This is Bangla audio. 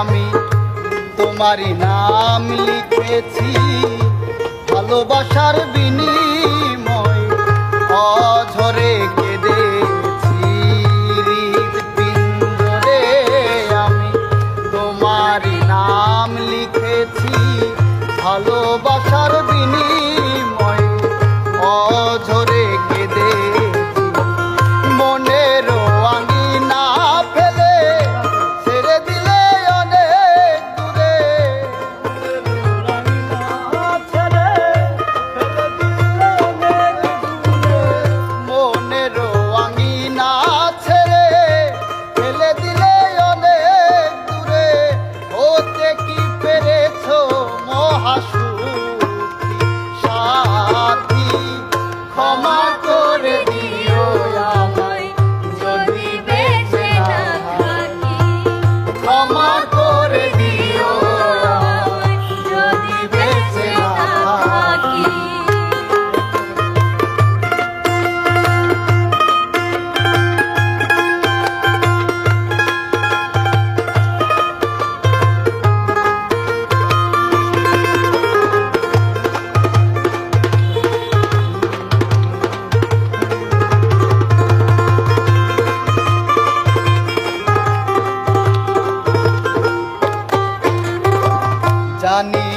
আমি তোমারই নাম লিখেছি ভালোবাসার বিনিময় অঝরে jalani